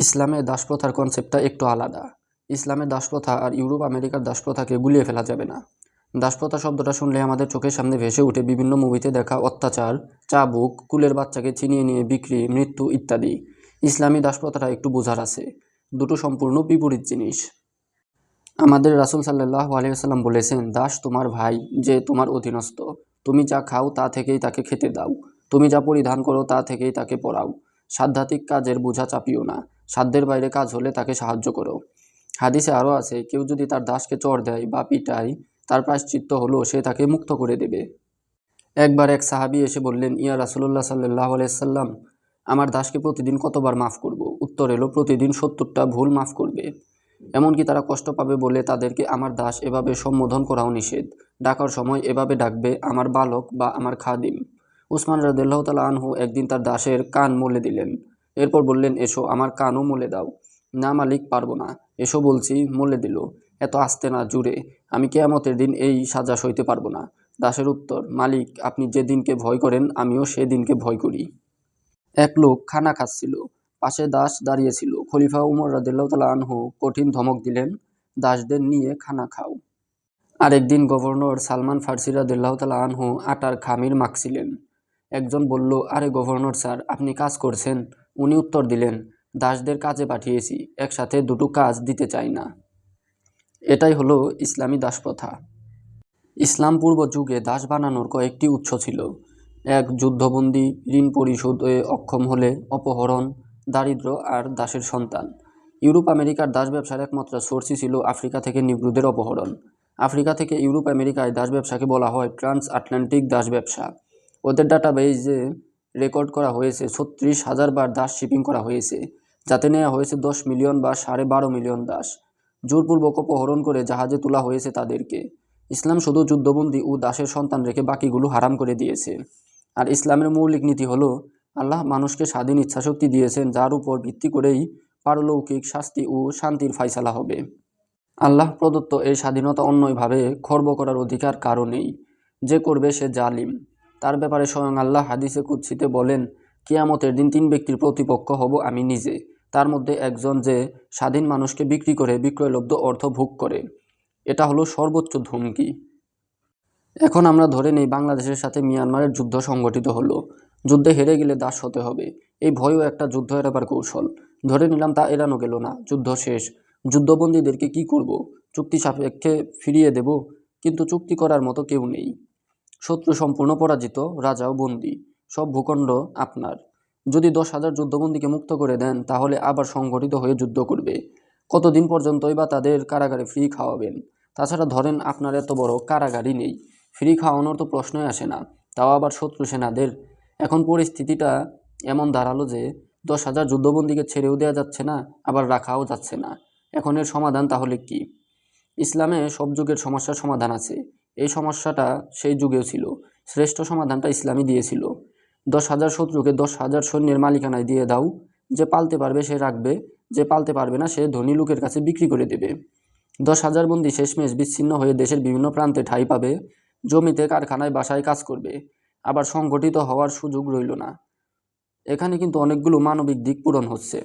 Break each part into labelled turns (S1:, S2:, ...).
S1: ইসলামে দাসপ্রথার কনসেপ্টটা একটু আলাদা। ইসলামের দাসপ্রথা আর ইউরোপ, আমেরিকার দাসপ্রথাকে গুলিয়ে ফেলা যাবে না। দাসপ্রথা শব্দটা শুনলে আমাদের চোখের সামনে ভেসে উঠে বিভিন্ন মুভিতে দেখা অত্যাচার, চাবুক, কুলের বাচ্চাকে ছিনিয়ে নিয়ে বিক্রি, মৃত্যু ইত্যাদি। ইসলামী দাসপ্রথাটা একটু বোঝার আছে। দুটো সম্পূর্ণ বিপরীত জিনিস। আমাদের রাসুল সাল্লাহ আলিয়াল্লাম বলেছেন, দাস তোমার ভাই যে তোমার অধীনস্থ। তুমি যা খাও তা থেকেই তাকে খেতে দাও। তুমি যা পরিধান করো তা থেকেই তাকে পড়াও। সাধ্যাত্মিক কাজের বোঝা চাপিও না। সাধ্যের বাইরে কাজ হলে তাকে সাহায্য করো। হাদিসে আরও আছে, কেউ যদি তার দাসকে চড় দেয় বা পিটায়, তার প্রায়শ্চিত্ত হলো সে তাকে মুক্ত করে দেবে। একবার এক সাহাবি এসে বললেন, ইয়া রাসুল্লাহ সাল্লাহ আলাইসাল্লাম আমার দাসকে প্রতিদিন কতবার মাফ করব? উত্তর এলো, প্রতিদিন সত্তরটা ভুল মাফ করবে। এমনকি তারা কষ্ট পাবে বলে তাদেরকে আমার দাস এভাবে সম্বোধন করাও নিষেধ। ডাকার সময় এভাবে ডাকবে, আমার বালক বা আমার খাদিম। উসমান রাদিল্লাহ তালা আনহু একদিন তার দাসের কান মলে দিলেন। এরপর বললেন, এসো, আমার কানও মলে দাও। না মালিক, পারব না। এসো বলছি, মলে দিল। এত আসতে না জুড়ে, আমি কেয়ামতের দিন এই সাজা সইতে পারব না। দাসের উত্তর, মালিক, আপনি যে দিনকে ভয় করেন, আমিও সে দিনকে ভয় করি। এক লোক খানা খাচ্ছিল। পাশে দাস দাঁড়িয়েছিল খলিফা উমর রাদিল্লাহ তালা আনহু কঠিন ধমক দিলেন, দাসদের নিয়ে খানা খাও। আরেকদিন গভর্নর সালমান ফার্সি রাদিল্লাহ তালা আনহু আটার খামির মাখছিলেন। একজন বলল, আরে গভর্নর স্যার, আপনি কাজ করছেন? উনি উত্তর দিলেন, দাসদের কাজে পাঠিয়েছি, একসাথে দুটো কাজ দিতে চাই না। এটাই হলো ইসলামী দাসপ্রথা। ইসলাম পূর্ব যুগে দাস বানানোর কয়েকটি উৎস ছিল। এক, যুদ্ধবন্দী, ঋণ পরিশোধে অক্ষম হলে অপহরণ, দারিদ্র আর দাসের সন্তান। ইউরোপ আমেরিকার দাস ব্যবসার একমাত্র সোর্সই ছিল আফ্রিকা থেকে নিগ্রুদের অপহরণ। আফ্রিকা থেকে ইউরোপ আমেরিকায় দাস ব্যবসাকে বলা হয় ট্রান্স আটলান্টিক দাস ব্যবসা। ওদের ডাটাবেজে রেকর্ড করা হয়েছে, ছত্রিশ হাজার বার দাস শিপিং করা হয়েছে, যাতে নেওয়া হয়েছে দশ মিলিয়ন বা সাড়ে বারো মিলিয়ন দাস। জোরপূর্বক অপহরণ করে জাহাজে তোলা হয়েছে তাদেরকে। ইসলাম শুধু যুদ্ধবন্দী ও দাসের সন্তান রেখে বাকিগুলো হারাম করে দিয়েছে। আর ইসলামের মৌলিক নীতি হলো, আল্লাহ মানুষকে স্বাধীন ইচ্ছাশক্তি দিয়েছেন, যার উপর ভিত্তি করেই পারলৌকিক শাস্তি ও শান্তির ফাইসালা হবে। আল্লাহ প্রদত্ত এই স্বাধীনতা অন্যভাবে খর্ব করার অধিকার কারণেই যে করবে সে জালিম। তার ব্যাপারে স্বয়ং আল্লাহ হাদিসে কুৎসিতে বলেন, কিয়ামতের দিন তিন ব্যক্তির প্রতিপক্ষ হব আমি নিজে। তার মধ্যে একজন যে স্বাধীন মানুষকে বিক্রি করে বিক্রয়লব্ধ অর্থ ভোগ করে, এটা হলো সর্বোচ্চ ধমকি। এখন আমরা ধরে নেই বাংলাদেশের সাথে মিয়ানমারের যুদ্ধ সংগঠিত হলো। যুদ্ধে হেরে গেলে দাস হতে হবে। এই ভয়ও একটা যুদ্ধ এড়াবার কৌশল। ধরে নিলাম তা এড়ানো গেল না, যুদ্ধ শেষ। যুদ্ধবন্দীদেরকে কি করব? চুক্তি সাপেক্ষে ফিরিয়ে দেব? কিন্তু চুক্তি করার মতো কেউ নেই। শত্রু সম্পূর্ণ পরাজিত রাজাও বন্দী, সব ভূখণ্ড আপনার। যদি দশ হাজার যুদ্ধবন্দীকে মুক্ত করে দেন, তাহলে আবার সংগঠিত হয়ে যুদ্ধ করবে। কতদিন পর্যন্তই বা তাদের কারাগারে ফ্রি খাওয়াবেন? তাছাড়া ধরেন আপনার এত বড় কারাগারই নেই। ফ্রি খাওয়ানোর তো প্রশ্নই আসে না। তাও আবার শত্রু সেনাদের। এখন পরিস্থিতিটা এমন দাঁড়াল যে, দশ হাজার যুদ্ধবন্দীকে ছেড়েও দেওয়া যাচ্ছে না, আবার রাখাও যাচ্ছে না। এখন এর সমাধান তাহলে কি? ইসলামে সব যুগের সমস্যার সমাধান আছে। এই সমস্যাটা সেই যুগেও ছিল। শ্রেষ্ঠ সমাধানটা ইসলামই দিয়েছিল। দশ হাজার শত্রুকে দশ হাজার সৈন্যের মালিকানায় দিয়ে দাও। যে পালতে পারবে সে রাখবে, যে পালতে পারবে না সে ধনী লোকের কাছে বিক্রি করে দেবে। দশ হাজার বন্দি শেষমেশ বিচ্ছিন্ন হয়ে দেশের বিভিন্ন প্রান্তে ঠাঁই পাবে। জমিতে কারখানায় বাসায় কাজ করবে। আবার সংগঠিত হওয়ার সুযোগ রইল না। এখানে কিন্তু অনেকগুলো মানবিক দিক পূরণ হচ্ছে।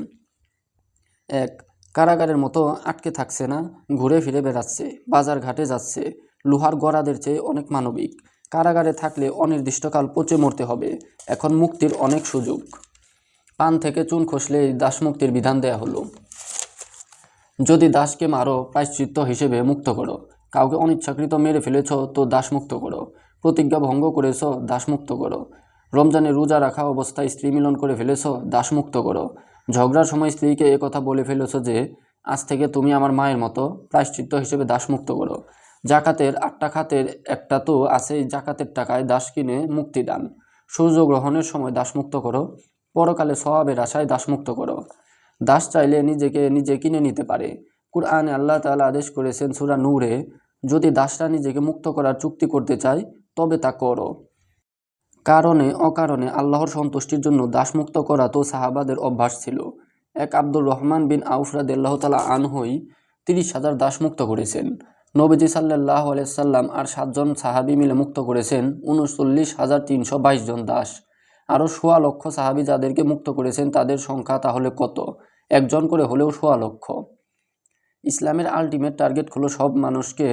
S1: এক, কারাগারের মতো আটকে থাকছে না, ঘুরে ফিরে বেড়াচ্ছে বাজার ঘাটে যাচ্ছে। লোহার গড়াদের চেয়ে অনেক মানবিক। কারাগারে থাকলে অনির্দিষ্টকাল পচে মরতে হবে, এখন মুক্তির অনেক সুযোগ। পান থেকে চুন খসলেই দাসমুক্তির বিধান দেয়া হলো। যদি দাসকে মারো, প্রায়শ্চিত্ত হিসেবে মুক্ত করো। কাউকে অনিচ্ছাকৃত মেরে ফেলেছ, তো দাসমুক্ত করো। প্রতিজ্ঞা ভঙ্গ করেছ, দাসমুক্ত করো। রমজানে রোজা রাখা অবস্থায় স্ত্রী মিলন করে ফেলেছ, দাসমুক্ত করো। ঝগড়ার সময় স্ত্রীকে কথা বলে ফেলেছ যে, আজ থেকে তুমি আমার মায়ের মতো প্রায়শ্চিত্ত হিসেবে দাসমুক্ত করো। জাকাতের আটটা খাতের একটা তো আছেই জাকাতের টাকায় দাস কিনে মুক্তি দান। সূর্য গ্রহণের সময় দাসমুক্ত করো, পরকালে স্বভাবের আশায় দাসমুক্ত করো। দাস চাইলে নিজেকে নিজে কিনে নিতে পারে। কুরআনে আল্লাহ তাআলা আদেশ করেছেন সূরা নূরে, যদি দাসরা নিজেকে মুক্ত করার চুক্তি করতে চায়, তবে তা করো। কারণে অকারণে আল্লাহর সন্তুষ্টির জন্য দাসমুক্ত করা তো সাহাবাদের অভ্যাস ছিল। এক আব্দুর রহমান বিন আউফরাদ আল্লাহ তালা আনহই তিরিশ হাজার দাসমুক্ত করেছেন। নবীজি সাল্লাহ আলাইসাল্লাম আর সাতজন সাহাবি মিলে মুক্ত করেছেন উনচল্লিশ হাজার তিনশো বাইশ জন দাস। আরও সোয়া লক্ষ সাহাবি যাদেরকে মুক্ত করেছেন তাদের সংখ্যা তাহলে কত? একজন করে হলেও সোয়া লক্ষ। ইসলামের আলটিমেট টার্গেট হলো সব মানুষকে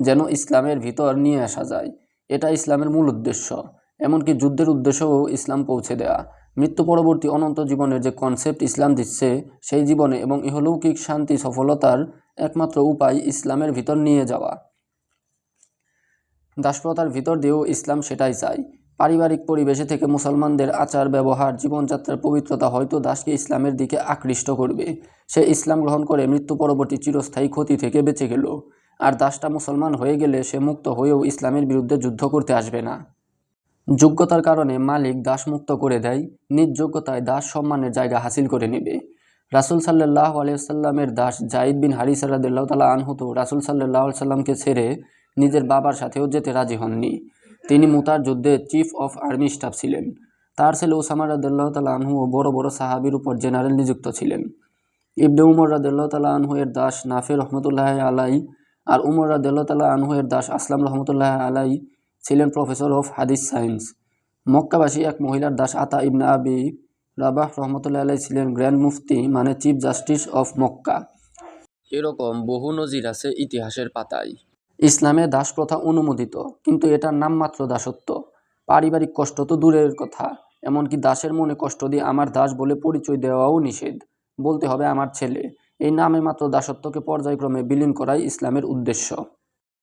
S1: যেন ইসলামের ভিতর নিয়ে আসা যায়। এটা ইসলামের মূল উদ্দেশ্য। এমনকি যুদ্ধের উদ্দেশ্যও ইসলাম পৌঁছে দেয়া। মৃত্যু পরবর্তী অনন্ত জীবনের যে কনসেপ্ট ইসলাম দিচ্ছে, সেই জীবনে এবং ইহলৌকিক শান্তি সফলতার একমাত্র উপায় ইসলামের ভিতর নিয়ে যাওয়া। দাসপ্রথার ভিতর দিয়েও ইসলাম সেটাই চায়। পারিবারিক পরিবেশে থেকে মুসলমানদের আচার, ব্যবহার, জীবনযাত্রার পবিত্রতা হয়তো দাসকে ইসলামের দিকে আকৃষ্ট করবে। সে ইসলাম গ্রহণ করে মৃত্যু পরবর্তী চিরস্থায়ী ক্ষতি থেকে বেঁচে গেল। আর দাসটা মুসলমান হয়ে গেলে সে মুক্ত হয়েও ইসলামের বিরুদ্ধে যুদ্ধ করতে আসবে না। যোগ্যতার কারণে মালিক দাস মুক্ত করে দেয়, নিজ যোগ্যতায় দাস সম্মানের জায়গা হাসিল করে নেবে। রাসুল সাল্লাহ আলিয়াল্লামের দাস জাইদ বিন হারিস রাদিল্লাহ তালা আনহু তো রাসুল সাল্লাহ সাল্লামকে ছেড়ে নিজের বাবার সাথেও যেতে রাজি হননি। তিনি মুতার যুদ্ধে চিফ অফ আর্মি স্টাফ ছিলেন। তার ছেলে ওসামা রাদিল্লাহ তালা আনহু ও বড় বড় সাহাবির উপর জেনারেল নিযুক্ত ছিলেন। ইবনে উমর রাদিল্লাহ তালা আনহু এর দাস নাফে রহমতুল্লাহ আলাই আর উমর রাদিল্লাহ তালা আনহু এর দাস আসলাম রহমতুল্লাহ আলাই ছিলেন প্রফেসর অফ হাদিস সায়েন্স। মক্কাবাসী এক মহিলার দাস আতা ইবনা আবি রাবাহ রহমতুল্লাহ আলাই ছিলেন গ্র্যান্ড মুফতি মানে চিফ জাস্টিস অফ মক্কা। এরকম বহু নজির আছে ইতিহাসের পাতায়। ইসলামে দাস প্রথা অনুমোদিত কিন্তু এটার নামমাত্র দাসত্ব। পারিবারিক কষ্ট তো দূরের কথা এমনকি দাসের মনে কষ্ট দিয়ে আমার দাস বলে পরিচয় দেওয়াও নিষেধ। বলতে হবে আমার ছেলে। এই নামে মাত্র দাসত্বকে পর্যায়ক্রমে বিলীন করাই ইসলামের উদ্দেশ্য।